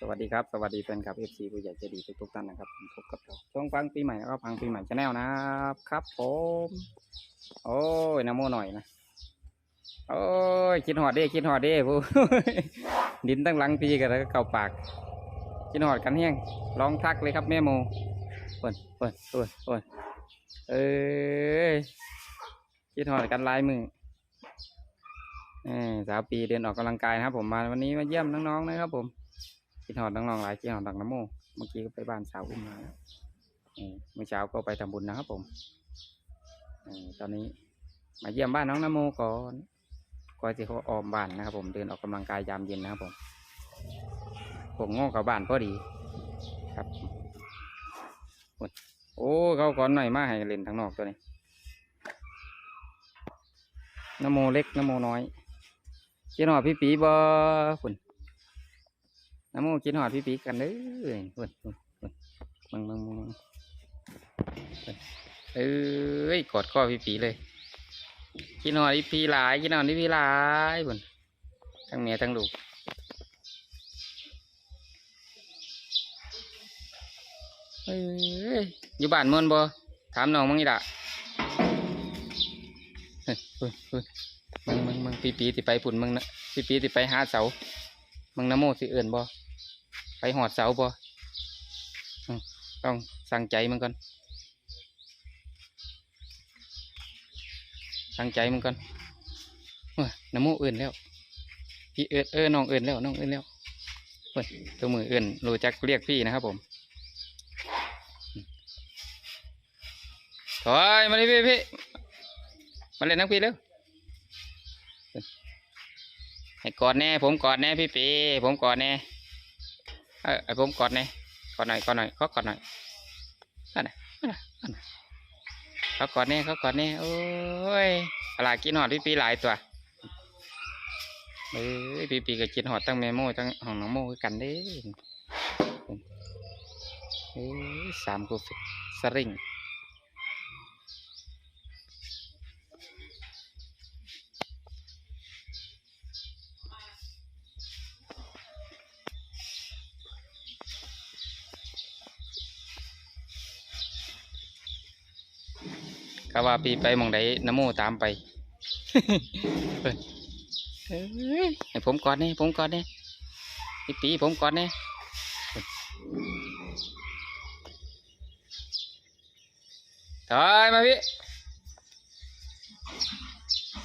สวัสดีครับ สวัสดีแฟนคลับเอฟซีผู้ใหญ่ใจดีทุกๆท่านนะครับพบกับเราช่วงฟังปีใหม่ก็ฟังปีใหม่ชาแนลนะครับผมโอ้ยน้ำโมหน่อยนะโอ้ยคิดหอดเด้คิดหอดเด้ผู้ดินตั้งหลังปีกันแล้วก็เก่าปากคิดหอดกันเฮี้งร้องทักเลยครับแม่โมเปิดเปิดเปิดเปิดเอ้ยคิดหอดกันลายมือสาวปีเดินออกกำลังกายนะครับ ผมมาวันนี้มาเยี่ยมน้องๆนะครับผม กินหอดน้องๆหลายกินหอดดังน้ำโมเมื่อกี้ก็ไปบ้านสาวอุ้มมาแล้วเมื่อเช้าก็ไปทำบุญนะครับผมตอนนี้มาเยี่ยมบ้านน้องน้ำโมก่อนก่อนที่เขาออมบ้านนะครับผมเดินออกกำลังกายยามเย็นนะครับผมผมง่กับบ้านพอดีครับโอ้ยโอ้เขาก่อนหน่อยมาให้เล่นทางนอกตัวนี้น้ำโมเล็กน้ำโมน้อยกินหอดพี่ปีบ่ฝุ่น น้ำมูกินหอดพี่ปีกันเด้อฝุ่นฝุ่นฝุ่นมึงมึงมึงเอ้ยกอดข้อพี่ปีเลยกินหอดพี่ปีหลายกินหอดพี่ปีหลายฝุ่นทั้งเมียทั้งลูกเอ้ยอยู่บ้านมวนบ่ถามน้องมึงอีด่ะเฮ้ยฝุ่นฝุ่นมึงมึงมึงปีปีติไปปุ่นมึงนะปีปีติไปหาเสา มึงนโมสิเอื่นบ่ไปหอดเสาบ่ต้องสั่งใจมึงก่อนสั่งใจมึงก่อนนโมเอื่นแล้วพี่เอื่นเออน้องเอื่นแล้วน้องเอื่นแล้วเฮ้ยตัวมือเอื่นรู้จักเรียกพี่นะครับผมอืมถอยมาดิพี่พี่มาเล่นนักพี่เร็ว ให้กอดแน่ ผมกอดแน่พี่ปีผมกอดแน่เออไอผมกอดแน่กอดหน่อยกอดหน่อยเขากอดหน่อยอันน่ะอันน่ะอันน่ะเขากอดแน่เขากอดแน่โอ้ยอะไรกินหอดพี่ปีหลายตัวเอ้ยพี่ปีก็กินหอดตั้งแมโม่ตั้งของน้องโม่กันเด้เอ้ยสามกูฟิสริง ก็ว่าปีไปมองใดน้ำโมตามไปเอ้ยเอ้ยให้ผมกอดนี่ผมกอดนี่พี่ปีผมกอดนี่ถอยมาพี่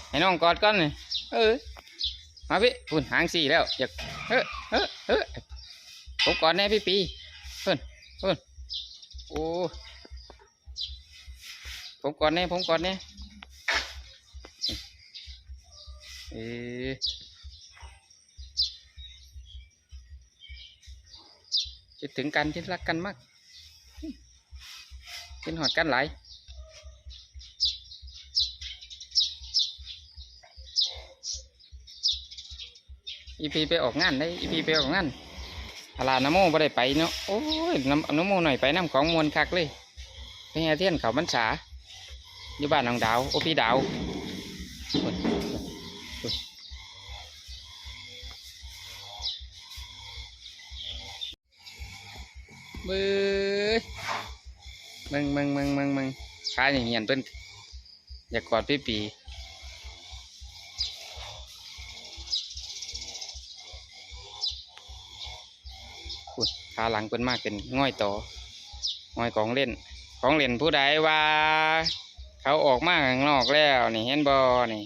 ให้น้องกอดก่อนนี่เออมาพี่พุ่นหางสี่แล้วอยากเออเออเออผมกอดแน่พี่ปีเพิ่นเพิ่นโอ้ ผมก่อนแน่ผมก่อนแน่เอ๊ะคิดถึงกันคิดรักกันมากคิดหอดกันหลายอีพีไปออกงานได้อีพีไปออกงานอาลาน้ำโมบ่ได้ไปเนาะโอ้ยน้ำน้ำโมหน่อยไปน้ำของมวลคักเลยไปหาเทียนเขาบรรษา อยู่บ้านน้องดาว โอพี่ดาวโอ้ยโอ้ยเบ้ยมึงมึงมึงมึงมึงค้าอย่างเงี้ยเพิ่นอยากกอดพี่ปีอุ้ยขาหลังเพิ่นมากเป็นง่อยต่อง่อยของเล่น ของเล่นผู้ใดว่า เขาออกมาข้างนอกแล้วนี่เห็นบอนี่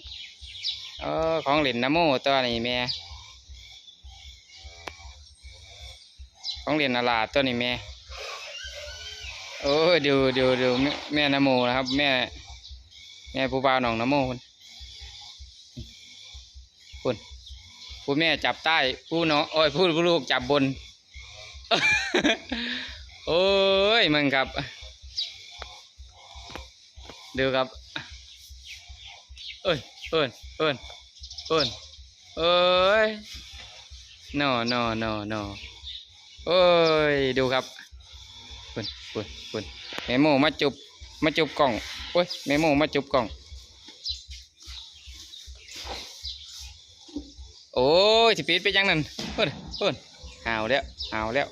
เออของเล่นนะโมตัวนี้แม่ของเล่นนาลาตัวนี้แม่โอ้ยดูดูดูแม่แม่นโมนะครับ แม่ แม่ผู้บ่าวน้องนะโมคุณคุณผู้แม่จับใต้ผู้น้องโอ้ยผู้ผู้ลูกจับบน โอ้ยมึงครับ ดูครับ เอ้ยเอิ้นเอิ้นเอิ้นเอ้ย no no no no โอ้ย ดูครับปุ่นปุ่นปุ่นแมโมมาจุบ มาจุบกล่องโอ้ยแมโมมาจุบกล่อง โอ้ยสิปีดไปยังนั่นเอิ้นเอิ้นหาวแล้วหาวแล้ว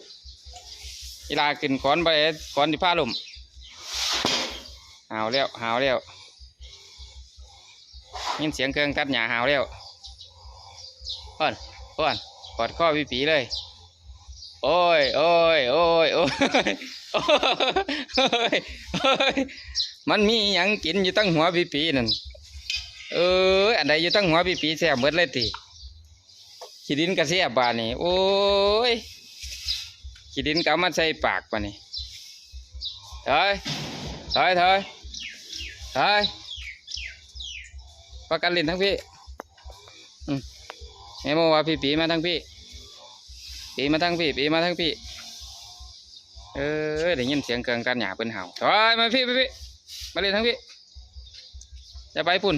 อีลาขึ้นขอนไปขอนที่ผ้าลม หาวแล้วหาวแล้วยินเสียงเครื่องตัดหญ้าหาวแล้วอ้อนอ้อนกอดข้อพี่ปีเลย โอ้ยโอ้ยโอ้ยโอ้ยโอ้ยโอ้ยมันมีหยังกินอยู่ตั้งหัวพี่ปีนั่นเอออันใดอยู่ตั้งหัวพี่ปีแซ่บเบิดเลยติขี้ดินกระเสียบบานี่โอ้ยขี้ดินก็เอามาใส่ปากบานนี่ถอยถอยถอย ถอยประกันเล่นทั้งพี่อืมแม่โมว่าพี่ปีมาทั้งพี่ ปีมาทั้งพี่ ปีมาทั้งพี่ เออได้ยินเสียงเกลืองกันหยาเป็นเห่าถอยมาพี่พี่ มาเล่นทั้งพี่จะไปปุ่น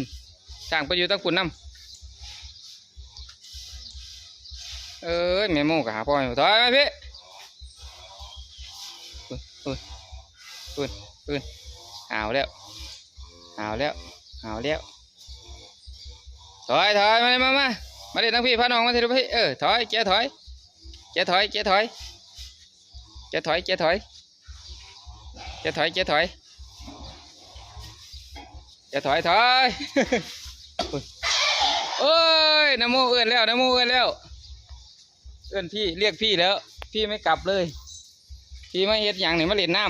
จ้างไปอยู่ตั้งปุ่นน้ำเอ้ยแม่โมกหาพ่ออยู่ถอยมาพี่ปุ่นปุ่นปุ่นปุ่นหาวแล้ว หาวแล้วหาวแล้วถอยถอยมาเลยมามามาเล่นทั้งพี่พาน้องมาเถอะพี่เออถอยเจ้าถอยเจ๊ถอยเจ๊ถอยเจ๊ถอยเจ๊ถอยเจ๊ถอยเจ๊ถอยเจ๊ถอยถอยโอ้ยน้ำมูเอื้อนแล้วน้ำมูเอื้อนแล้วเอื้อนพี่เรียกพี่แล้ว พี่ไม่กลับเลย พี่ไมาเฮ็ดอย่างหนึ่งมาเล่นน้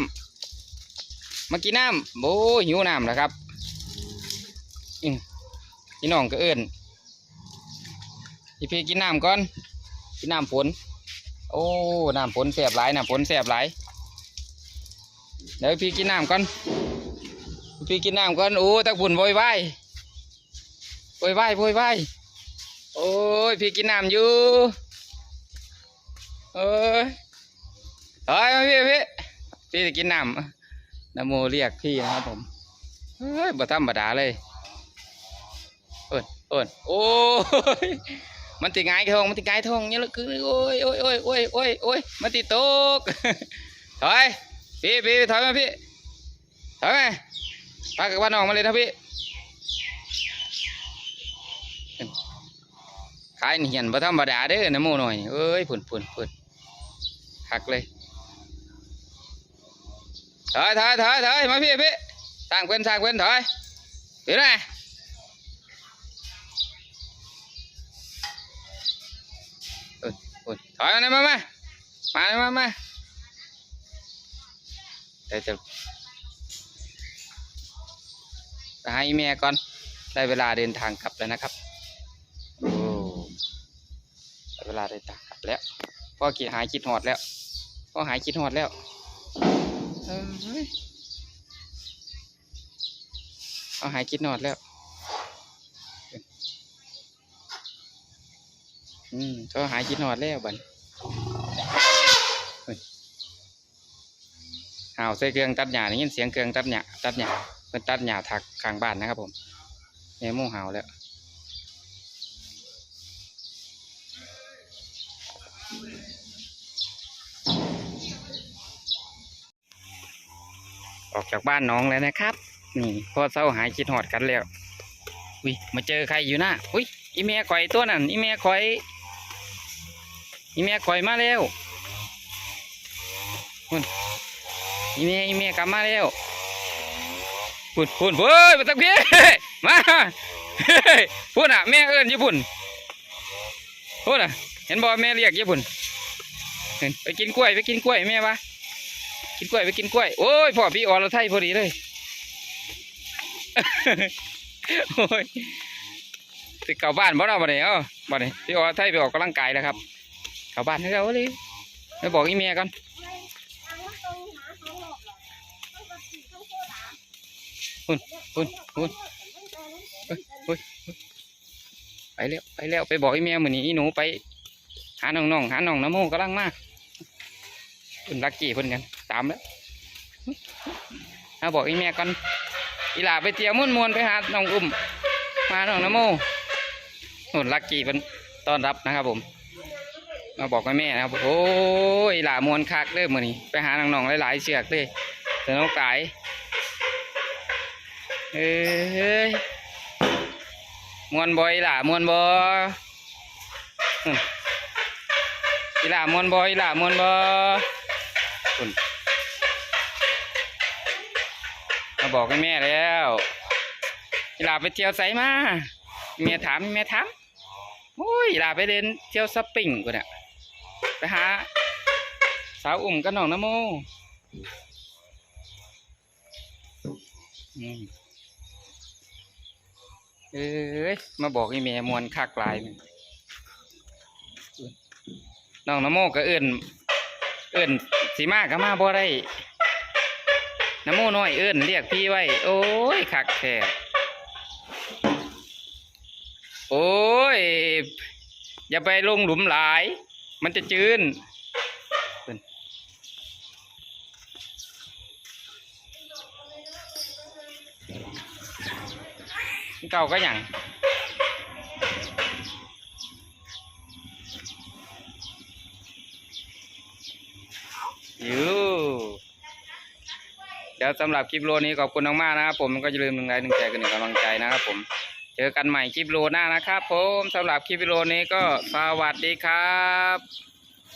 ำมากินน้ำโอ้ยหิวน้ำนะครับ อืมพี่น้องก็เอื้อนพี่พี่กินน้ำก่อนกินน้ำฝนโอ้น้ำฝนแสบหลายน้ำฝนแสบหลายเดี๋ยวพี่กินน้ำก่อนพี่กินน้ำก่อนโอ้ตะฝุ่นโวยวายโวยวายโวยวายโอ้ยพี่กินน้ำอยู่เอ้ยเฮ้ยพี่พี่พี่จะกินน้ำน้ำโมเรียกพี่นะครับผมเฮ้ยบ่ธรรมดาเลย เอินโอ้ยมันติดงายทองมันติดงายทองเนี่ยละคือโอ้ยโอ้ยโอ้ยโอ้ยโอ้ยโอ้ยมันติดตกถอยพี่พี่ถอยมาพี่ถอยมาพากับบ้านน้องมาเลยนะพี่ขายเห็นบ่ธรรมดาเด้อนะโมหน่อยเอ้ยพุ่นพุ่นพุ่นหักเลยถอยถอยถอยถอยมาพี่พี่สร้างเพื่อนสร้างเพื่อนถอยพี่นะ ถอยมาหน่อยมามามาเลยมามาเดี๋ยวจะไปหาอีเมียก่อน ได้เวลาเดินทางกลับแล้วนะครับ โอ้ได้เวลาเดินทางกลับแล้ว พ่อคิดหายคิดหอดแล้ว พ่อหายคิดหอดแล้วเอ้ยพ่อหายคิดหอดแล้ว อืมเขาหายคิดหอดแล้วบันเหาวใส่เครื่องตัดหญ้าได้ยินเสียงเครื่องตัดหญ้าตัดหญ้าเป็นตัดหญ้าถักข้างบ้านนะครับผมแม่มูห่าวแล้วออกจากบ้านน้องแล้วนะครับ นี่พ่อเศร้าหายคิดหอดกันแล้ว อุ้ยมาเจอใครอยู่นะอุ้ยอีเมียข่อยตัวนั้นอีเมียข่อย อีเมียข่อยมาแล้วพุ่นอีเมียอีเมียกลับมาแล้วพุ่นพุ่นเฮ้ยมาตักเพี้ยมาพุ่นอะแม่เอิ้นญี่ปุ่นพุ่นอะ เห็นบอแม่เรียกญี่ปุ่นเห็นไปกินกล้วยไปกินกล้วยแม่ปะกินกล้วยไปกินกล้วยโอ้ยพ่อพี่ออเราไทยพอดีเลยโอ้ยสิดเก่าบ้านบ่เราบ่เนี่ยเอ้าบ่เนี่ยพี่อรไทยไปออกกำลังกายแล้วครับ เข้าบ้านให้เราเลยไปบอกอีเมียกันพุ่นพุ่นพุ่นไปแล้วไปแล้วไปบอกอีเมียเหมือนนี้อีหนูไป หาน้องๆหาน้องน้ำโมกำลังมาเพิ่นลักกี้เพิ่นกันตามแล้วเอาบอกอีเมียกันอีหลาไปเที่ยวม่วนมวนๆไปหาน้องอุ้มมาน้องน้ำโมหุ่นลักกี้เพิ่นต้อนรับนะครับผม มาบอกกับแม่นะครับโอ้ยหลามวนคักเลยมือนี้ไปหาน้องๆหลายๆเชือกเลยเสน้องกายเอ้ยมวนบอยล่ะมวนบอมอีหล่ามวนบออีหล่ามวนบอคุณมาบอกให้แม่แล้วอีหล่าไปเที่ยวไสมาเมียถามแม่ถามโอ้ยหล่าไปเดินเที่ยวสปริงกูเนี่ย ไปหาสาวอุ่มกับน้องนโมอืมเอ้ยมาบอกให้แม่มวนคักลายน้องนโมก็เอื่นเอื่นสีมากก็มาบ่ได้นโมน้อยเอื่นเรียกพี่ไว้ โอ้ยคักแท้โอ้ย อย่าไปลงหลุมหลาย มันจะจืนเพิ่นเก่าก็อย่างอยู่เดี๋ยวสำหรับคลิปโลนี้ขอบคุณมากๆนะครับผมก็อย่าลืมหนึ่งไลค์หนึ่งแชร์กันหนึ่งกำลังใจนะครับผม เจอกันใหม่คลิปโลหน้านะครับผมสำหรับคลิปวิดีโอนี้ก็สวัสดีครับ